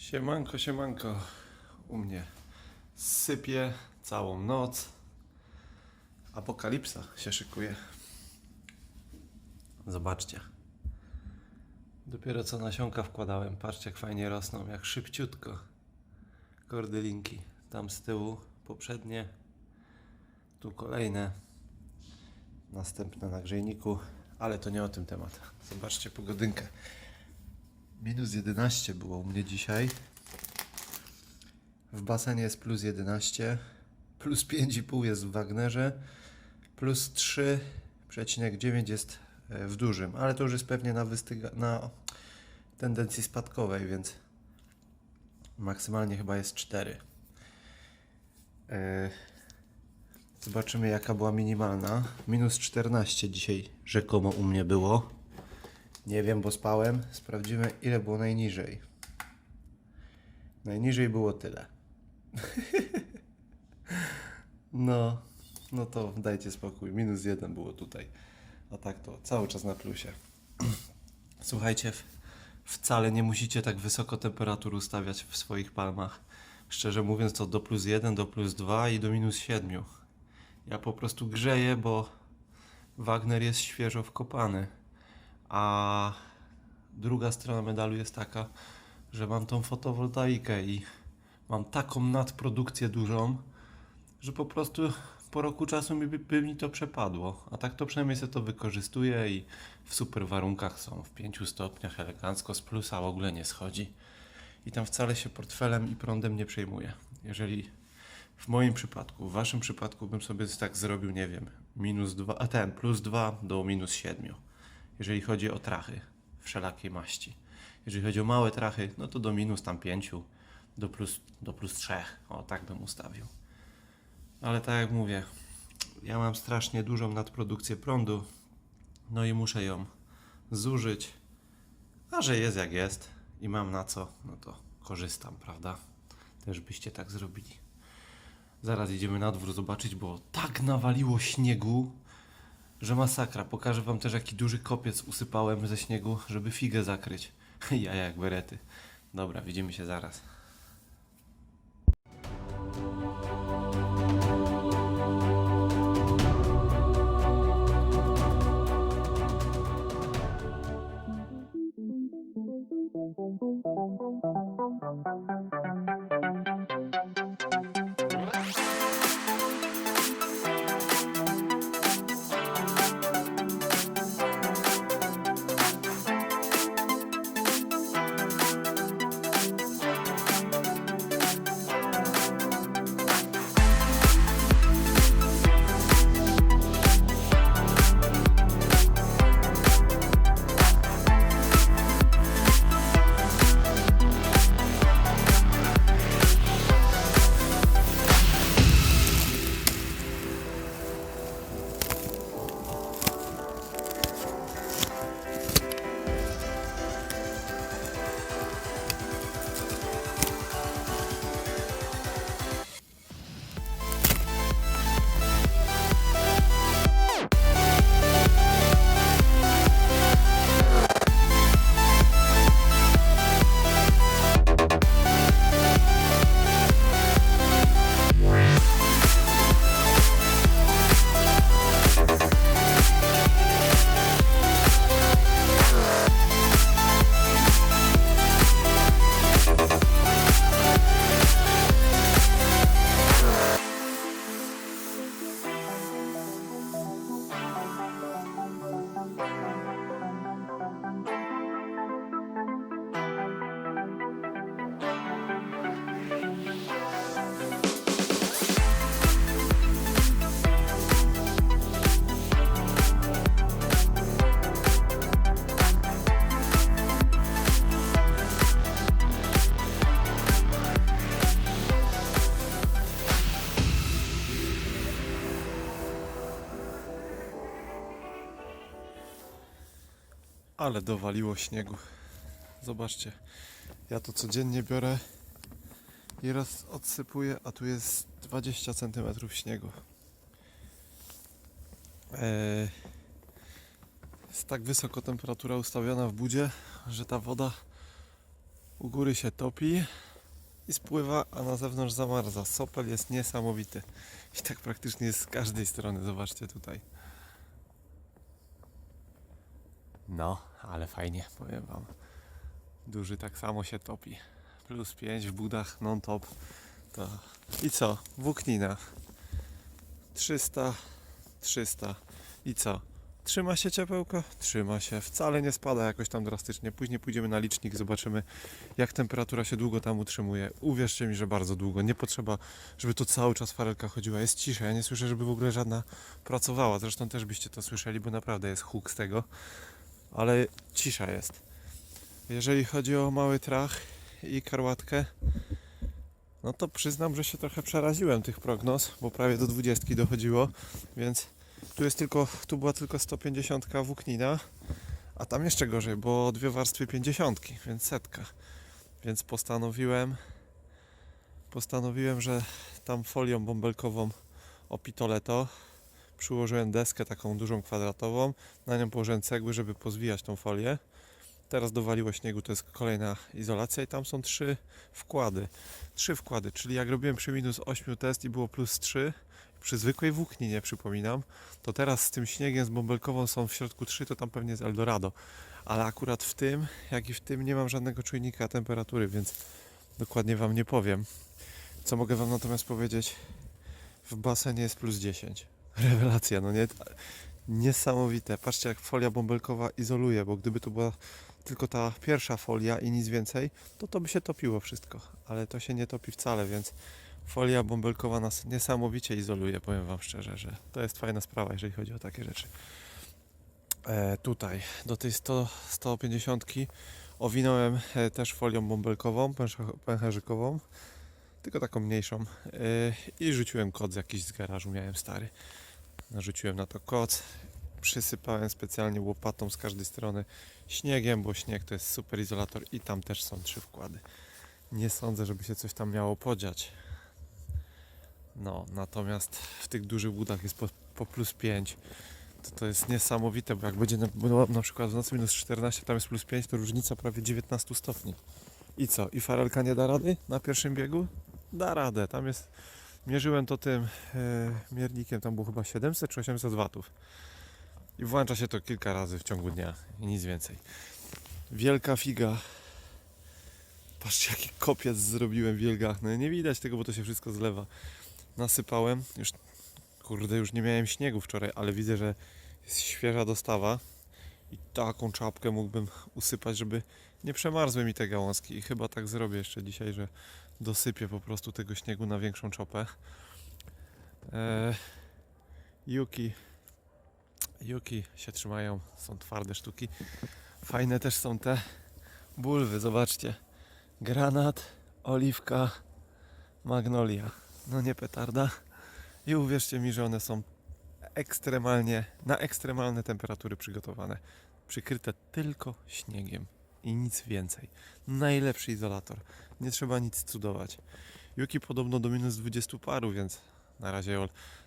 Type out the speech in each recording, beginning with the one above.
Siemanko, siemanko. U mnie sypie całą noc. Apokalipsa się szykuje. Zobaczcie. Dopiero co nasionka wkładałem. Patrzcie jak fajnie rosną, jak szybciutko. Kordylinki. Tam z tyłu poprzednie. Tu kolejne. Następne na grzejniku. Ale to nie o tym temat. Zobaczcie pogodynkę. Minus 11 było u mnie dzisiaj. W basenie jest plus 11. Plus 5,5 jest w Wagnerze. Plus 3,9 jest e, w dużym. Ale to już jest pewnie na, wystyga- na tendencji spadkowej, więc maksymalnie chyba jest 4. E, Zobaczymy jaka była minimalna. Minus 14 dzisiaj rzekomo u mnie było. Nie wiem, bo spałem. Sprawdzimy, ile było najniżej. Najniżej było tyle. no, no to dajcie spokój. Minus jeden było tutaj. A tak to cały czas na plusie. Słuchajcie, wcale nie musicie tak wysoko temperatur ustawiać w swoich palmach. Szczerze mówiąc, to do plus 1, do plus 2 i do minus 7. Ja po prostu grzeję, bo Wagner jest świeżo wkopany. A druga strona medalu jest taka, że mam tą fotowoltaikę i mam taką nadprodukcję dużą, że po prostu po roku czasu mi by, by mi to przepadło. A tak to przynajmniej sobie to wykorzystuję i w super warunkach są w 5 stopniach elegancko z plusa w ogóle nie schodzi. I tam wcale się portfelem i prądem nie przejmuję. Jeżeli w moim przypadku, w waszym przypadku bym sobie tak zrobił, nie wiem, minus 2, a ten plus 2 do minus 7 jeżeli chodzi o trachy wszelakiej maści. Jeżeli chodzi o małe trachy, no to do minus tam 5, do plus, do plus 3, o tak bym ustawił. Ale tak jak mówię, ja mam strasznie dużą nadprodukcję prądu, no i muszę ją zużyć, a że jest jak jest i mam na co, no to korzystam, prawda? Też byście tak zrobili. Zaraz idziemy na dwór zobaczyć, bo tak nawaliło śniegu, że masakra. Pokażę wam też jaki duży kopiec usypałem ze śniegu, żeby figę zakryć. Ja jak berety. Dobra, widzimy się zaraz. Ale dowaliło śniegu. Zobaczcie, ja to codziennie biorę i raz odsypuję, a tu jest 20 cm śniegu. Eee, jest tak wysoko temperatura ustawiona w budzie, że ta woda U góry się topi i spływa, a na zewnątrz zamarza. Sopel jest niesamowity. I tak praktycznie jest z każdej strony. Zobaczcie tutaj. No, ale fajnie, powiem wam. Duży tak samo się topi. Plus 5 w budach non-top. To... I co? Włóknina. 300, 300. I co? Trzyma się ciepełko? Trzyma się. Wcale nie spada jakoś tam drastycznie. Później pójdziemy na licznik, zobaczymy jak temperatura się długo tam utrzymuje. Uwierzcie mi, że bardzo długo. Nie potrzeba, żeby to cały czas farelka chodziła. Jest cisza. Ja nie słyszę, żeby w ogóle żadna pracowała. Zresztą też byście to słyszeli, bo naprawdę jest huk z tego. Ale cisza jest. Jeżeli chodzi o mały trach i karłatkę, no to przyznam, że się trochę przeraziłem tych prognoz, bo prawie do 20 dochodziło, więc tu jest tylko, tu była tylko 150 włóknina, a tam jeszcze gorzej, bo dwie warstwy 50, więc setka. Więc postanowiłem, postanowiłem, że tam folią bąbelkową opitolę to, przyłożyłem deskę taką dużą kwadratową, na nią położyłem cegły, żeby pozwijać tą folię. Teraz dowaliło śniegu, to jest kolejna izolacja i tam są trzy wkłady. Trzy wkłady, czyli jak robiłem przy minus 8 test i było plus 3, przy zwykłej włókninie przypominam, to teraz z tym śniegiem, z bąbelkową są w środku 3, to tam pewnie jest Eldorado. Ale akurat w tym, jak i w tym nie mam żadnego czujnika temperatury, więc dokładnie Wam nie powiem. Co mogę Wam natomiast powiedzieć? W basenie jest plus 10. Rewelacja, no nie? Niesamowite. Patrzcie jak folia bąbelkowa izoluje, bo gdyby to była tylko ta pierwsza folia i nic więcej, to to by się topiło wszystko. Ale to się nie topi wcale, więc folia bąbelkowa nas niesamowicie izoluje, powiem Wam szczerze, że to jest fajna sprawa, jeżeli chodzi o takie rzeczy. E, tutaj, do tej 100, 150 owinąłem e, też folią bąbelkową, pęcherzykową, tylko taką mniejszą e, i rzuciłem koc jakiś z garażu, miałem stary. Narzuciłem na to koc, przysypałem specjalnie łopatą z każdej strony śniegiem, bo śnieg to jest super izolator i tam też są trzy wkłady. Nie sądzę, żeby się coś tam miało podziać. No, natomiast w tych dużych budach jest po, po plus 5. To, to jest niesamowite, bo jak będzie na, na przykład w nocy minus 14, tam jest plus 5, to różnica prawie 19 stopni. I co? I farelka nie da rady na pierwszym biegu? Da radę. Tam jest. Mierzyłem to tym e, miernikiem, tam było chyba 700 czy 800 watów. I włącza się to kilka razy w ciągu dnia i nic więcej. Wielka figa. Patrzcie, jaki kopiec zrobiłem wielgachny. Nie widać tego, bo to się wszystko zlewa. Nasypałem. Już, kurde, już nie miałem śniegu wczoraj, ale widzę, że jest świeża dostawa. I taką czapkę mógłbym usypać, żeby nie przemarzły mi te gałązki. I chyba tak zrobię jeszcze dzisiaj, że dosypię po prostu tego śniegu na większą czopę. Eee, Yuki Juki się trzymają, są twarde sztuki. Fajne też są te bulwy, zobaczcie. Granat, oliwka, magnolia. No nie petarda. I uwierzcie mi, że one są ekstremalnie, na ekstremalne temperatury przygotowane. Przykryte tylko śniegiem i nic więcej. Najlepszy izolator. Nie trzeba nic cudować. Juki podobno do minus 20 paru, więc na razie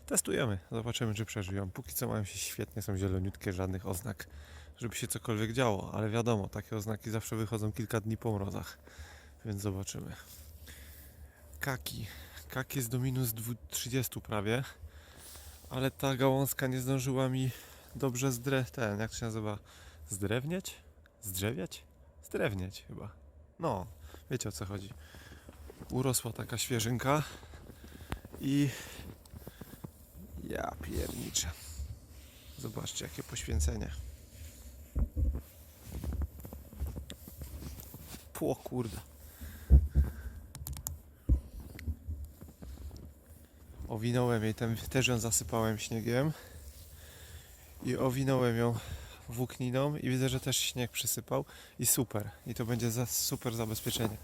Testujemy, zobaczymy czy przeżyją. Póki co mają się świetnie, są zieloniutkie, żadnych oznak, żeby się cokolwiek działo, ale wiadomo, takie oznaki zawsze wychodzą kilka dni po mrozach, więc zobaczymy. Kaki. Kaki jest do minus dwu- 30 prawie, ale ta gałązka nie zdążyła mi dobrze zdre... ten, jak się nazywa? Zdrewnieć? Zdrzewiać? Zdrewnieć chyba. No, wiecie o co chodzi. Urosła taka świeżynka i ja pierniczę. Zobaczcie, jakie poświęcenie. Pło kurde. Owinąłem jej, tem, też ją zasypałem śniegiem. I owinąłem ją włókniną i widzę, że też śnieg przysypał. I super. I to będzie za, super zabezpieczenie.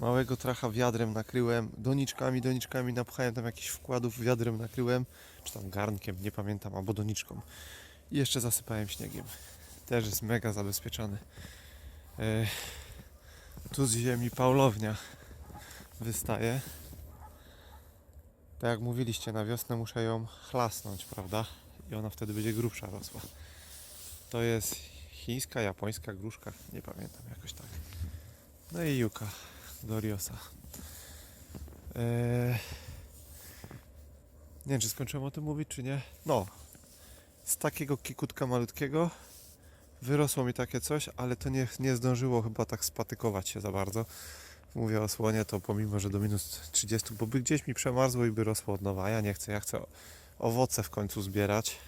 Małego tracha wiadrem nakryłem, doniczkami, doniczkami napchałem tam jakichś wkładów, wiadrem nakryłem, czy tam garnkiem, nie pamiętam, albo doniczką. I jeszcze zasypałem śniegiem. Też jest mega zabezpieczony. E, tu z ziemi Paulownia wystaje. Tak jak mówiliście, na wiosnę muszę ją chlasnąć, prawda? I ona wtedy będzie grubsza rosła. To jest chińska, japońska gruszka, nie pamiętam, jakoś tak. No i Juka Gloriosa. Eee... Nie wiem, czy skończyłem o tym mówić, czy nie. No, z takiego kikutka malutkiego wyrosło mi takie coś, ale to nie, nie zdążyło chyba tak spatykować się za bardzo. Mówię o słonie, to pomimo, że do minus 30, bo by gdzieś mi przemarzło i by rosło od nowa. Ja nie chcę, ja chcę owoce w końcu zbierać.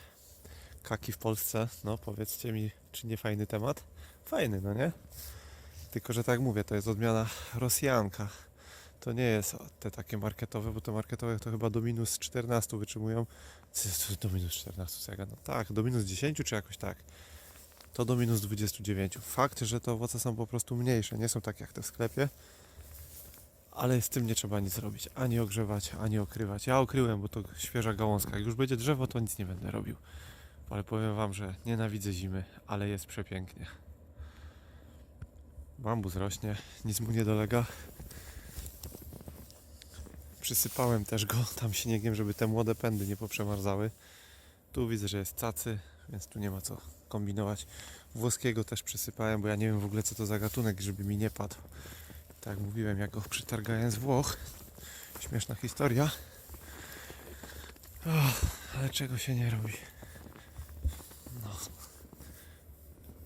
Kaki w Polsce, no powiedzcie mi, czy nie fajny temat? Fajny, no nie? Tylko, że tak mówię, to jest odmiana Rosjanka. To nie jest te takie marketowe, bo te marketowe to chyba do minus 14 wytrzymują. Do minus 14, co gadam? Tak, do minus 10 czy jakoś tak. To do minus 29. Fakt, że te owoce są po prostu mniejsze, nie są takie jak te w sklepie. Ale z tym nie trzeba nic robić. Ani ogrzewać, ani okrywać. Ja okryłem, bo to świeża gałązka. Jak już będzie drzewo, to nic nie będę robił. Ale powiem wam, że nienawidzę zimy, ale jest przepięknie. Bambus rośnie, nic mu nie dolega. Przysypałem też go tam śniegiem, żeby te młode pędy nie poprzemarzały. Tu widzę, że jest cacy, więc tu nie ma co kombinować. Włoskiego też przysypałem, bo ja nie wiem w ogóle co to za gatunek, żeby mi nie padł. Tak mówiłem, jak go przytargałem z Włoch. Śmieszna historia. Ale czego się nie robi? No.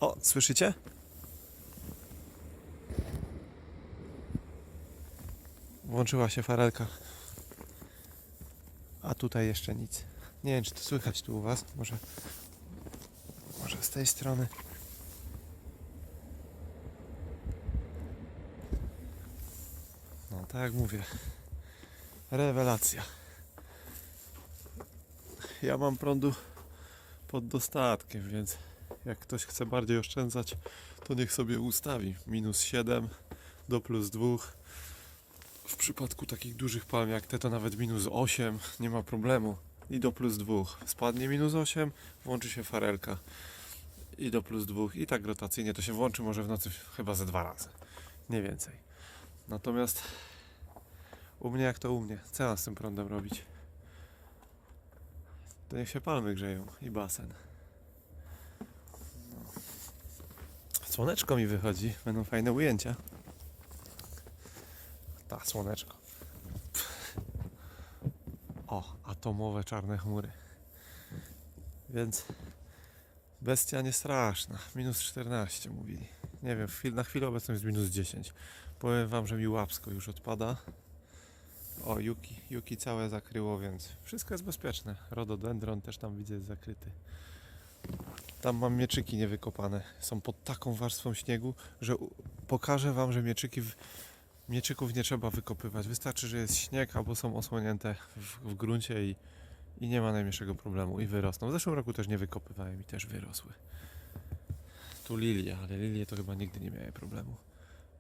O, słyszycie? Włączyła się farelka. A tutaj jeszcze nic. Nie wiem, czy to słychać tu u Was. Może, może z tej strony. No, tak jak mówię. Rewelacja. Ja mam prądu pod dostatkiem, więc jak ktoś chce bardziej oszczędzać, to niech sobie ustawi minus 7 do plus 2. W przypadku takich dużych palm jak te to nawet minus 8, nie ma problemu. I do plus 2. Spadnie minus 8, włączy się farelka. I do plus 2. I tak rotacyjnie to się włączy może w nocy chyba ze dwa razy. Nie więcej. Natomiast u mnie jak to u mnie. Co mam z tym prądem robić? To niech się palmy grzeją i basen. No. Słoneczko mi wychodzi, będą fajne ujęcia. Ta, słoneczko. O, atomowe czarne chmury. Więc bestia nie straszna. Minus 14 mówili. Nie wiem, na chwilę obecną jest minus 10. Powiem wam, że mi łapsko już odpada. O, Yuki, Yuki całe zakryło, więc wszystko jest bezpieczne. Rododendron też tam widzę jest zakryty. Tam mam mieczyki niewykopane. Są pod taką warstwą śniegu, że pokażę wam, że mieczyki w, mieczyków nie trzeba wykopywać. Wystarczy, że jest śnieg albo są osłonięte w, w gruncie i, i nie ma najmniejszego problemu i wyrosną. W zeszłym roku też nie wykopywałem i też wyrosły. Tu lilie, ale lilie to chyba nigdy nie miały problemu.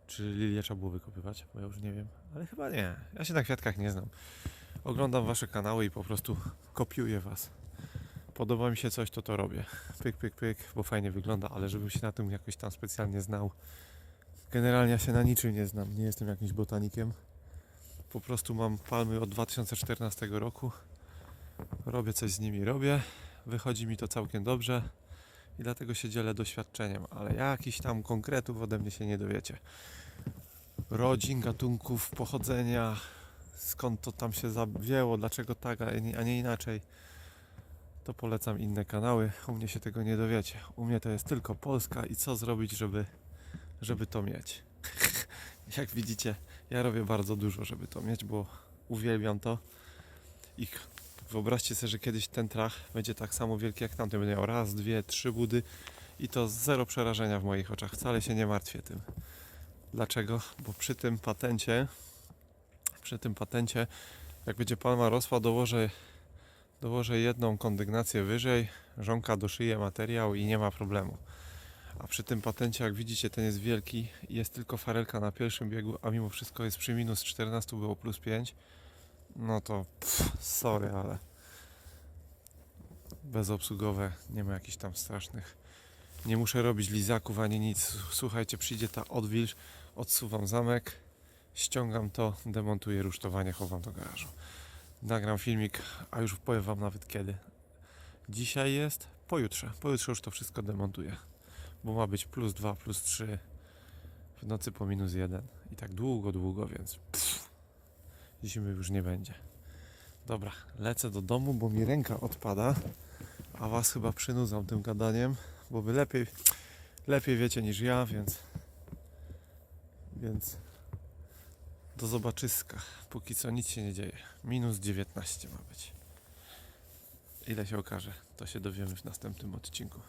Czy lilię trzeba było wykopywać? Bo ja już nie wiem. Ale chyba nie. Ja się na kwiatkach nie znam. Oglądam wasze kanały i po prostu kopiuję was. Podoba mi się coś, to to robię. Pyk, pyk, pyk, bo fajnie wygląda, ale żebym się na tym jakoś tam specjalnie znał. Generalnie ja się na niczym nie znam. Nie jestem jakimś botanikiem. Po prostu mam palmy od 2014 roku. Robię coś z nimi, robię. Wychodzi mi to całkiem dobrze i dlatego się dzielę doświadczeniem, ale jakichś tam konkretów ode mnie się nie dowiecie. Rodzin, gatunków, pochodzenia, skąd to tam się zawzięło, dlaczego tak, a nie, inaczej, to polecam inne kanały. U mnie się tego nie dowiecie. U mnie to jest tylko Polska i co zrobić, żeby, żeby to mieć. Jak widzicie, ja robię bardzo dużo, żeby to mieć, bo uwielbiam to. I Wyobraźcie sobie, że kiedyś ten trach będzie tak samo wielki jak tamten. Będzie miał raz, dwie, trzy budy i to zero przerażenia w moich oczach. Wcale się nie martwię tym. Dlaczego? Bo przy tym patencie, przy tym patencie, jak będzie palma rosła, dołożę, dołożę jedną kondygnację wyżej, żonka doszyje materiał i nie ma problemu. A przy tym patencie, jak widzicie, ten jest wielki jest tylko farelka na pierwszym biegu, a mimo wszystko jest przy minus 14 było plus 5 no to pff, sorry, ale bezobsługowe, nie ma jakichś tam strasznych. Nie muszę robić lizaków ani nic. Słuchajcie, przyjdzie ta odwilż, odsuwam zamek, ściągam to, demontuję rusztowanie, chowam do garażu. Nagram filmik, a już powiem wam nawet kiedy. Dzisiaj jest pojutrze. Pojutrze już to wszystko demontuję, bo ma być plus 2, plus 3 w nocy po minus jeden. I tak długo, długo, więc zimy już nie będzie. Dobra, lecę do domu, bo mi ręka odpada, a was chyba przynudzam tym gadaniem, bo wy lepiej, lepiej wiecie niż ja, więc więc do zobaczyska. Póki co nic się nie dzieje. Minus 19 ma być. Ile się okaże, to się dowiemy w następnym odcinku.